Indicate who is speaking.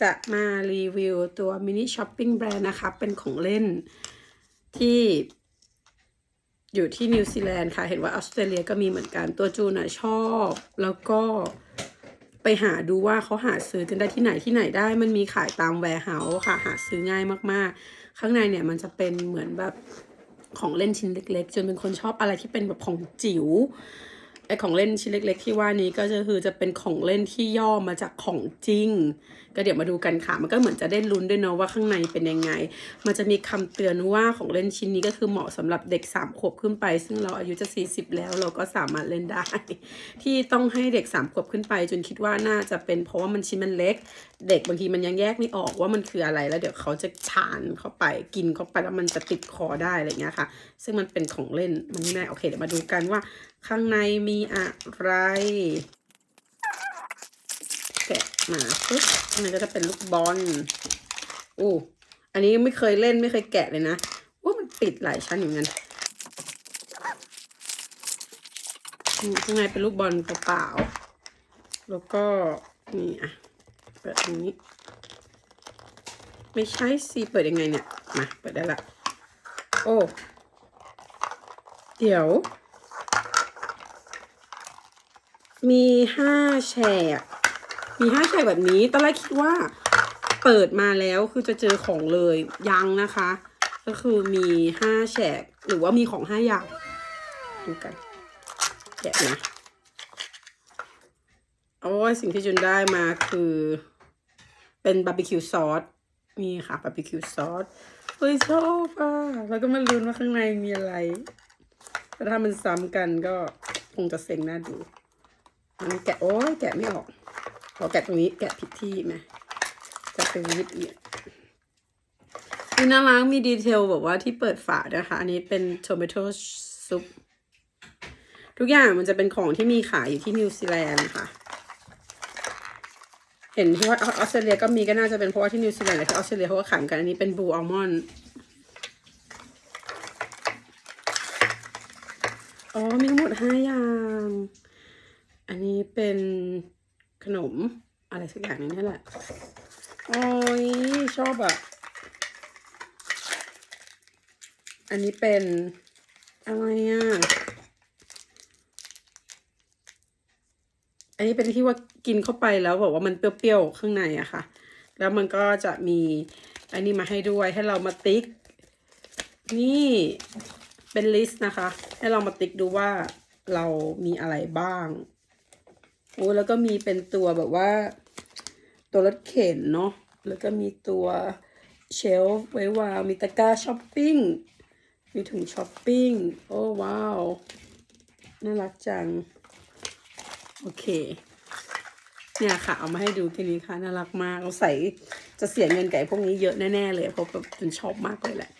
Speaker 1: จะมารีวิวตัวมินิช้อปปิ้งแบรนด์นะคะ เป็นของเล่นที่อยู่ที่นิวซีแลนด์ค่ะ เห็นว่าออสเตรเลียก็มีเหมือนกันตัวจูนอะชอบ แล้วก็ไปหาดูว่าเขาหาซื้อกันได้ที่ไหนที่ไหนได้ มันมีขายตามแวร์เฮาส์ค่ะ หาซื้อง่ายมากๆ ข้างในเนี่ยมันจะเป็นเหมือนแบบของเล่นชิ้นเล็กๆ จนเป็นคนชอบอะไรที่เป็นแบบของจิ๋ว อของเล่นชิ้นเล็ก ๆ ที่ว่านี้ก็จะคือจะเป็นของเล่นที่ย่อมาจากของจริง ก็เดี๋ยวมาดูกันค่ะ มันก็เหมือนจะได้ลุ้นด้วยเนาะว่าข้างในเป็นยังไง มันจะมีคำเตือนว่าของเล่นชิ้นนี้ก็คือเหมาะสำหรับเด็กสามขวบขึ้นไป ซึ่งเราอายุจะ 40 แล้วเราก็สามารถเล่นได้ ที่ต้องให้เด็กสามขวบขึ้นไป จนคิดว่าน่าจะเป็นเพราะว่ามันชิ้นมันเล็ก เด็กบางทีมันยังแยกไม่ออกว่ามันคืออะไรแล้วเดี๋ยวเขาจะทานเข้าไปกินเข้าไปแล้วมันจะติดคอได้อะไรเงี้ยค่ะ ซึ่งมันเป็นของเล่นมันไม่แน่โอเคเดี๋ยวมาดูกันว่า ข้างในมีอะไร แกะมาปุ๊บข้างในก็จะเป็นลูกบอลอู้อันนี้ไม่เคยเล่นไม่เคยแกะเลยนะว่ามันปิดหลายชั้นอย่างนั้นข้างในเป็นลูกบอลเปล่าๆแล้วก็นี่อะเปิดตรงนี้ ไม่ใช่สิเปิดยังไงเนี่ย มา เปิดได้ละ โอ้ เดี๋ยว มีห้าแฉก มีห้าแฉกแบบนี้ ตอนแรกคิดว่าเปิดมาแล้วคือจะเจอของเลยยังนะคะ ก็คือมีห้าแฉก หรือว่ามีของห้าอย่างดูกันแกะนะโอ้ยสิ่งที่จุนได้มาคือ เป็นบาร์บีคิวซอสนี่ค่ะบาร์บีคิวซอสเฮ้ยชอบอะแล้วก็มาลุ้นว่าข้างในมีอะไรแต่ถ้ามันซ้ำกันก็คงจะเซ็งหน่าดู อันแกะโอ้ยแกะไม่ออกขอแกะตรงนี้แกะผิดที่ไหมจะเป็นยิบเอียดนี่น่ารักมีดีเทลแบบว่าที่เปิดฝานะคะ อันนี้เป็น tomato soup ทุกอย่างมันจะเป็นของที่มีขายอยู่ที่นิวซีแลนด์ค่ะ เห็นที่ว่าออสเตรเลียก็มีก็น่าจะเป็นเพราะว่าที่นิวซีแลนด์แต่ที่ออสเตรเลียเขาก็ขายกัน อันนี้เป็นบูอัลมอนด์อ๋อมีทั้งหมดห้าอย่าง อันนี้เป็นขนมอะไรสักอย่างนี่แหละ โอ้ยชอบอะอันนี้เป็นอะไรอะอันนี้เป็นที่ว่ากินเข้าไปแล้วบอกว่ามันเปรี้ยวๆข้างในอะค่ะ แล้วมันก็จะมีอันนี้มาให้ด้วยให้เรามาติ๊ก นี่เป็นลิสต์นะคะ ให้เรามาติ๊กดูว่าเรามีอะไรบ้าง โอ้แล้วก็มีเป็นตัวแบบว่า ตัวรถเข็นเนาะแล้วก็มีตัวเชลฟ์ไว้วางมีตะกร้าช้อปปิ้งมีถุงช้อปปิ้งโอ้ว้าว น่ารักจัง โอเค เนี่ยค่ะ เอามาให้ดูแค่นี้ค่ะ น่ารักมากเราใส่จะเสียเงินไก่พวกนี้เยอะแน่ ๆ เลยเพราะแบบมันชอบมากเลยแหละ